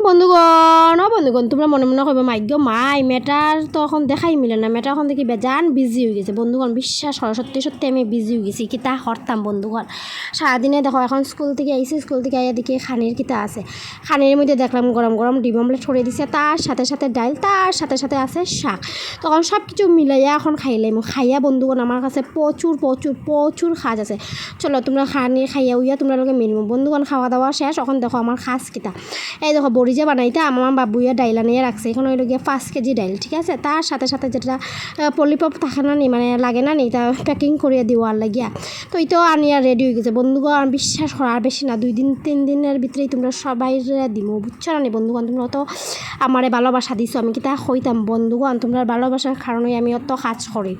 বন্ধুগণ ও বন্ধুগণ, তোমরা মনে মনে করবে মাইগ্য মাই মেটার তো এখন দেখাই মিলে না। মেটা এখন দেখি বেজান বিজি হয়ে গেছে। বন্ধুগণ, বিশ্বাস করো, সত্যি সত্যি আমি বিজি হয়ে গেছি। কিতা হরতাম বন্ধুগণ। সারাদিনে দেখো, এখন স্কুল থেকে আইসি স্কুল থেকে আইয়া দেখি খানির কিতা আছে। খানির মধ্যে দেখলাম গরম গরম ডিম অমলেট ছড়িয়ে দিছে। তার সাথে সাথে ডাইল, তার সাথে সাথে আছে শাক। তখন সব কিছু মিলাইয়া এখন খাইলাম খাইয়া, বন্ধুগণ, আমার কাছে প্রচুর প্রচুর প্রচুর খাজ আছে। চলো, তোমরা খানি খাইয়া উইয়া তোমরা লোকে মিলবো বন্ধুগণ, খাওয়া দাওয়া শেষ। এখন দেখো, আমার খাস কিতা এই দেখো বড়ি বানাইতে আমার বাবুইয়া ডাইল আনিয়ে রাখছে। এখন ওই গিয়ে পাঁচ কেজি ডাইল, ঠিক আছে? তার সাথে সাথে যেটা পলিপপ থাকে না নি মানে লাগে না নি তা প্যাকিং করিয়ে দেওয়ার লাগিয়া। তো এই তো আনিয়া রেডি হয়ে গেছে। বন্ধুগণ, আর বিশ্বাস করো, আর বেশি না, দুই দিন, তিন দিনের ভিতরেই তোমরা সবাই দিব বুঝছ না নি বন্ধুগণ, তোমরা তো আমারে ভালোবাসা দিছো, আমি কিতা হইতাম বন্ধুগণ, তোমরা ভালোবাসার কারণে আমি অত কাজ করি।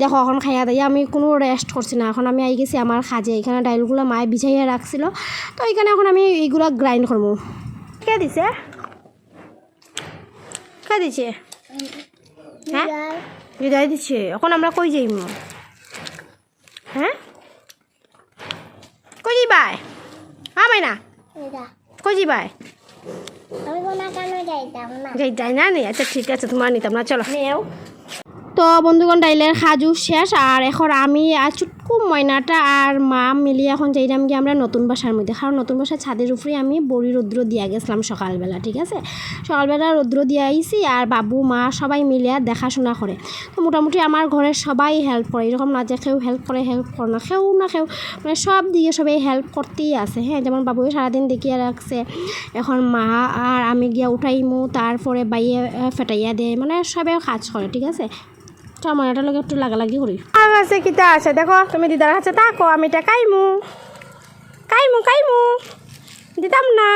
দেখো, এখন খাইয়া দাইয়া আমি কোনো রেস্ট করছি না। এখন আমি আই গেছি আমার কাজে। এখানে ডাইলগুলো মায়ে বিছাইয়া রাখছিল। তো এখানে এখন আমি এইগুলো গ্রাইন্ড করব। কে দিছে? কে দিছে? হ্যাঁ? হৃদয় দিচ্ছে এখন আমরা কই যাইম? হ্যাঁ? কই যাইবাই? হ্যাঁ ভাই না এটা কই যাইবাই? যাই যাই না? নি আচ্ছা ঠিক আছে তোমার নিতাম না চলো। তো বন্ধুগণ ডাইলের সাজু শেষ আর এখন আমি আর চুটকু ময়নাটা আর মা মিলিয়ে এখন যাইলাম গিয়ে আমরা নতুন বাসার মধ্যে। কারণ নতুন বাসার ছাদের উপরে আমি বড়ি রৌদ্র দিয়া গেছিলাম সকালবেলা, ঠিক আছে? সকালবেলা রৌদ্র দিয়ে আইছি আর বাবু, মা সবাই মিলিয়ে দেখাশোনা করে। তো মোটামুটি আমার ঘরের সবাই হেল্প করে। এরকম না যে কেউ হেল্প করে হেল্প করে না, কেউ না কেউ মানে সব দিকে সবাই হেল্প করতেই আছে হ্যাঁ? যেমন বাবুকে সারাদিন দেখিয়ে রাখছে, এখন মা আর আমি গিয়া উঠাইমু, তারপরে বাইয়ে ফেটাইয়া দেয় মানে সবাই কাজ করে, ঠিক আছে? তো আমার এটা লোক একটু লাগালাগি করি। আছে কিতা আছে? দেখো তুমি দিদার কাছে থাকো আমি এটা কাইমু কাইমু কাইমু দিতাম না।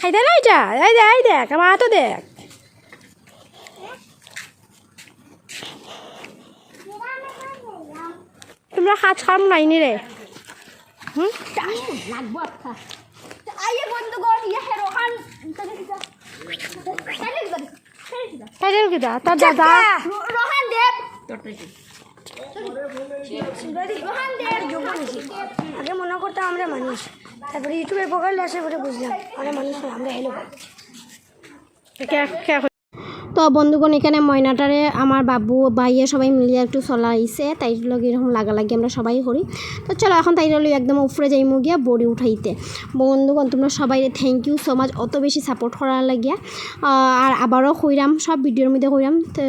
খাইতে না এটা এই দেখ এই দেখ আমার হাতও দেখ। তোমরা কাজ খাম নাইনি রে। হুম? লাগবো আইয়ে ইয়ে হেরো খান তোর দাদা আগে মনে করতাম আমরা মানুষ। তারপরে ইউটিউবে প্রোগ্রাম আসার পরে বুঝলাম আমরা মানুষ আমরা হেলো কে- কে- তো বন্ধুগণ, এখানে ময়নাটারে আমার বাবু, ভাইয়ে সবাই মিলিয়ে একটু চলাইছে, তাই লগে এরকম লাগালাগি আমরা সবাই করি। তো চলো এখন তাই লই একদম উপরে যাইমু গিয়া বড়ি উঠাইতে। বন্ধুগণ, তোমরা সবাই থ্যাংক ইউ সো মাচ অত বেশি সাপোর্ট করার লাগিয়া। আর আবারও কইরাম, সব ভিডিওর মধ্যে কইরাম, তো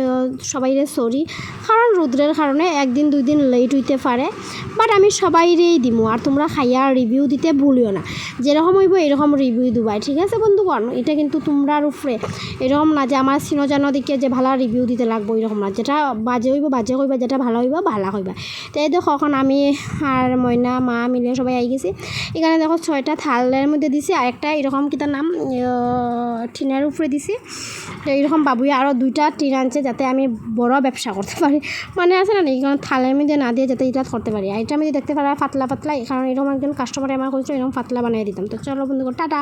সবাইরে সরি কারণ রুদ্রের কারণে একদিন দুই দিন লেট হইতে পারে। বাট আমি সবাইরেই দিমু, আর তোমরা খাইয়া রিভিউ দিতে ভুলিও না। যেরকম হইব এরকম রিভিউ দিবাই ঠিক আছে বন্ধুগণ? এটা কিন্তু তোমরার উপরে। এরকম না যে আমার সিনোজানো দিকে যে ভালো রিভিউ দিতে লাগবো এরকম না। যেটা বাজে হইব, বাজে হইবা, যেটা ভালো হইব ভালো হইবা। তো এই দেখো, এখন আমি আর ময়না মা মিলে সবাই আই গেছি। এখানে দেখো ছয়টা থালের মধ্যে দিছি আর একটা এরকম কিতা নাম? টিনের উপরে দিছি। তো এইরকম বাবুই আরও দুইটা টিন আনছে যাতে আমি বড় ব্যবসা করতে পারি। মানে আছে না এখানে থালের মধ্যে না দিয়ে যাতে এটা করতে পারি। আর এটা আমি দেখতে পারা পাতলা পাতলা। কারণ এরকম একজন কাস্টমার আমার করেছিল এরকম পাতলা বানিয়ে দিতাম। তো চলো বন্ধু টাটা।